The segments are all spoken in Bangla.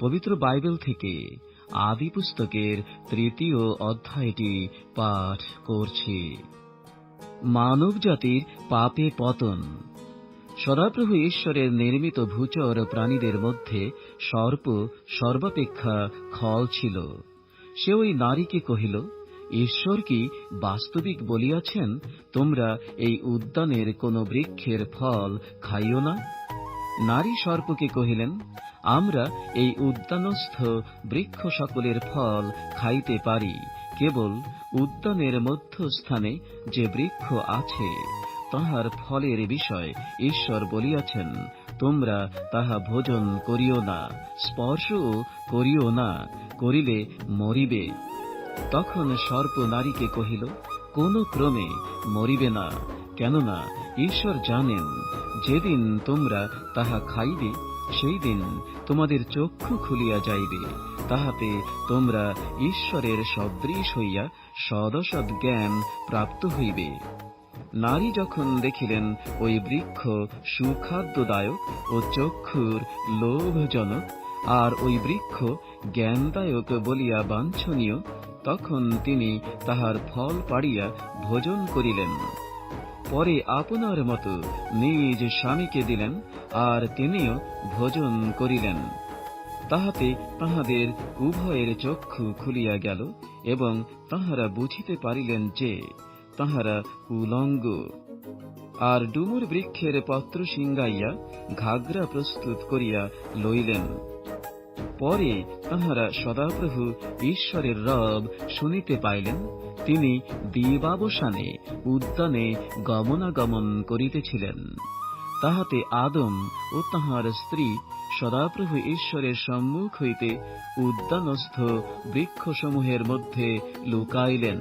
পবিত্র বাইবেল থেকে আদি পুস্তকের তৃতীয় অধ্যায়টি পাঠ করছি। মানব জাতির পাপে পতন। সদাপ্রভু ঈশ্বরের নির্মিত ভূচর প্রাণীদের মধ্যে সর্প, সর্বাপেক্ষা খল ছিল। সে ওই নারীকে কহিল, ঈশ্বর কি বাস্তবিক বলিয়াছেন? তোমরা এই উদ্যানের কোন বৃক্ষের ফল খাইও না? নারী সর্পকে কহিলেন আমরা এই উদ্যানস্থ বৃক্ষ সকলের ফল খাইতে পারি। কেবল উদ্যানের মধ্যস্থানে যে বৃক্ষ আছে, তাহার ফলের বিষয় ঈশ্বর বলিয়াছেন, তোমরা তাহা ভোজন করিও না, স্পর্শও করিও না, করিলে মরিবে। তখন সর্প নারীকে কহিল, কোন ক্রমে মরিবে না, কেননা ঈশ্বর জানেন, যেদিন তোমরা তাহা খাইবে সেই দিন তোমাদের চক্ষু খুলিয়া যাইবে, তাহাতে তোমরা ঈশ্বরের সদৃশ হইয়া সদসদ জ্ঞান প্রাপ্ত হইবে। নারী যখন দেখিলেন ওই বৃক্ষ সুখাদ্যদায়ক ও চক্ষুর লোভজনক, আর ওই বৃক্ষ জ্ঞানদায়ক বলিয়া বাঞ্ছনীয়, তখন তিনি তাহার ফল পাড়িয়া ভোজন করিলেন। পরে আপনার মতো নিজ স্বামীকে দিলেন আর তিনিও ভোজন করিলেন। তাহাতে তাহাদের উভয়ের চক্ষু খুলিয়া গেল এবং তাহারা বুঝিতে পারিলেন যে তাহারা উলঙ্গ। আর ডুমুর বৃক্ষের পত্র সিঙ্গাইয়া ঘাগরা প্রস্তুত করিয়া লইলেন। পরে তাহারা সদাপ্রভু ঈশ্বরের রব শুনিতে পাইলেন। তিনি দিবাবসানে উদ্যানে গমনাগমন করিতেছিলেন। তাহাতে আদম ও তাহার স্ত্রী সদাপ্রভু ঈশ্বরের সম্মুখ হইতে উদ্যানস্থ বৃক্ষসমূহের মধ্যে লুকাইলেন।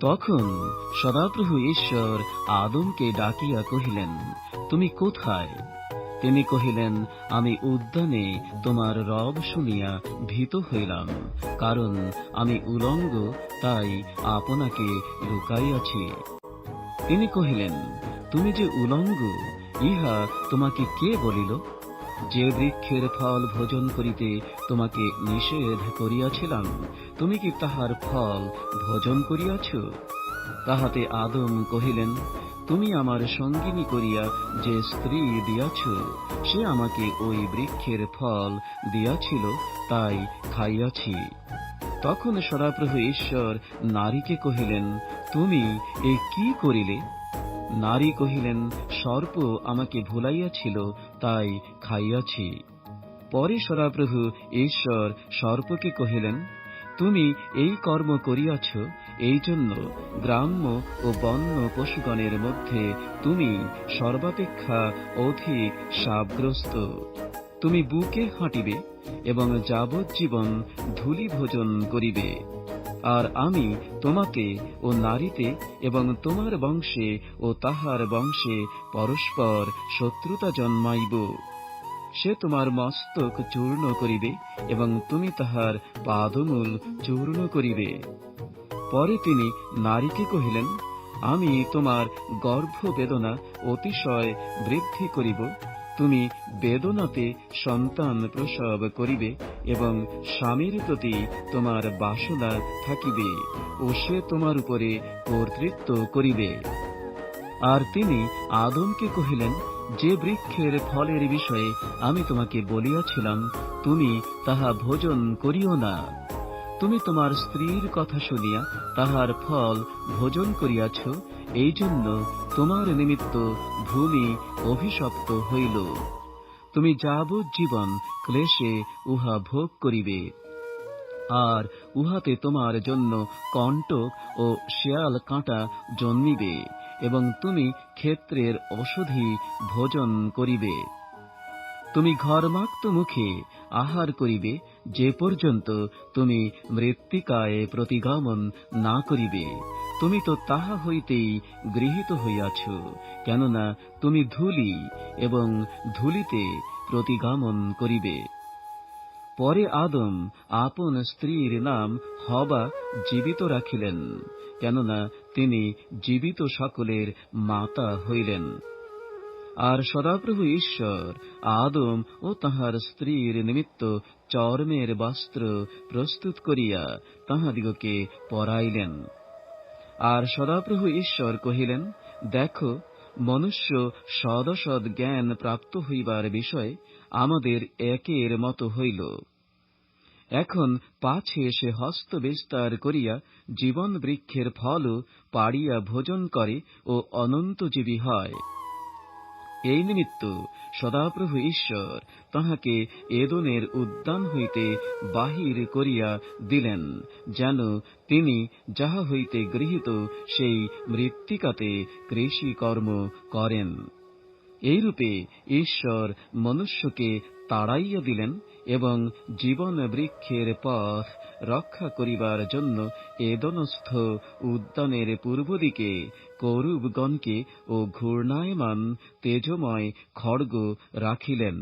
তখন সদাপ্রভু ঈশ্বর আদমকে ডাকিয়া কহিলেন, তুমি কোথায়? তিনি কহিলেন, আমি উদ্যানে তোমার রব শুনিয়া ভীত হইলাম, কারণ আমি উলঙ্গ, তাই আপনাকে লুকাইয়াছি। তিনি কহিলেন, তুমি যে উলঙ্গ, ইহা তোমাকে কে বলিল? যে বৃক্ষের ফল ভোজন করিতে তোমাকে নিষেধ করিয়াছিলাম, তুমি কি তাহার ফল ভোজন করিয়াছ? তাহাতে আদম কহিলেন, তুমি আমার সঙ্গিনী করিয়া যে স্ত্রী দিয়াছ, সে আমাকে ওই বৃক্ষের ফল দিয়াছিল, তাই খাইয়াছি। তখন সদাপ্রভু ঈশ্বর নারীকে কহিলেন, তুমি এ কি করিলে? নারী কহিলেন, সর্প আমাকে ভুলাইয়াছিল, তাই খাইয়াছি। পরে সদাপ্রভু ঈশ্বর সর্পকে কহিলেন তুমি এই কর্ম করিয়াছ, এই জন্য গ্রাম্য ও বন্য পশুগণের মধ্যে তুমি সর্বাপেক্ষা অধিক সাবগ্রস্ত তুমি বুকে হাঁটিবে এবং যাবজ্জীবন ধূলি ভোজন করিবে। আর আমি তোমাকে ও নারীতে এবং তোমার বংশে ও তাহার বংশে পরস্পর শত্রুতা জন্মাইব। সে তোমার মস্তক চূর্ণ করিবে এবং তুমি তাহার পাদমূল চূর্ণ করিবে। পরে তিনি নারীকে কহিলেন, আমি তোমার গর্ভ বেদনা অতিশয় বৃদ্ধি করিব। তুমি বেদনাতে সন্তান প্রসব করিবে এবং স্বামীর প্রতি তোমার বাসনা থাকিবে ও সে তোমার উপরে কর্তৃত্ব করিবে। আর তিনি আদমকে কহিলেন যে বৃক্ষের ফলের বিষয়ে আমি তোমাকে বলিয়াছিলাম, তুমি তাহা ভোজন করিও না। তুমি তোমার স্ত্রীর কথা শুনিয়া তাহার ফল ভোজন করিয়াছ এই জন্য তোমার নিমিত্ত ভূমি অভিশপ্ত হইল। তুমি যাবজ্জীবন ক্লেশে উহা ভোগ করিবে। আর উহাতে তোমার জন্য কণ্টক ও শেয়াল কাঁটা জন্মিবে। এবং তুমি ক্ষেত্রের ঔষধি ভোজন করিবে। তুমি ঘরমাক্ত মুখে আহার করিবে, যে পর্যন্ত তুমি মৃত্তিকায় প্রতিগমন না করিবে। তুমি তো তাহা হইতেই গৃহীত হইয়াছ, কেননা তুমি ধূলি এবং ধূলিতে প্রতিগমন করিবে। পরে আদম আপন স্ত্রীর নাম হবা জীবিত রাখিলেন। কেননা তিনি জীবিত সকলের মাতা হইলেন। আর সদাপ্রভু ঈশ্বর আদম ও তাহার স্ত্রীর নিমিত্ত চর্মের বস্ত্র প্রস্তুত করিয়া তাহাদিগকে পরাইলেন। আর সদাপ্রভু ঈশ্বর কহিলেন, দেখো, মনুষ্য সদসদ জ্ঞান প্রাপ্ত হইবার বিষয়ে আমাদের একের মতো হইল। এখন পাছে সে হস্ত বিস্তার করিয়া জীবন বৃক্ষের ফলও পাড়িয়া ভোজন করে ও অনন্তজীবী হয়। এই নিমিত্ত সদাপ্রভু ঈশ্বর তাহাকে এদনের উদ্যান হইতে বাহির করিয়া দিলেন, যেন তিনি যাহা হইতে গৃহীত সেই মৃত্তিকাতে কৃষিকর্ম করেন। এইরূপে ঈশ্বর মনুষ্যকে তাড়াইয়া দিলেন এবং জীবন বৃক্ষের পথ রক্ষা করিবার জন্য এদনস্থ উদ্যানের পূর্ব দিকে করুবগণকে ও ঘূর্ণায়মান তেজময় খড়গ রাখিলেন।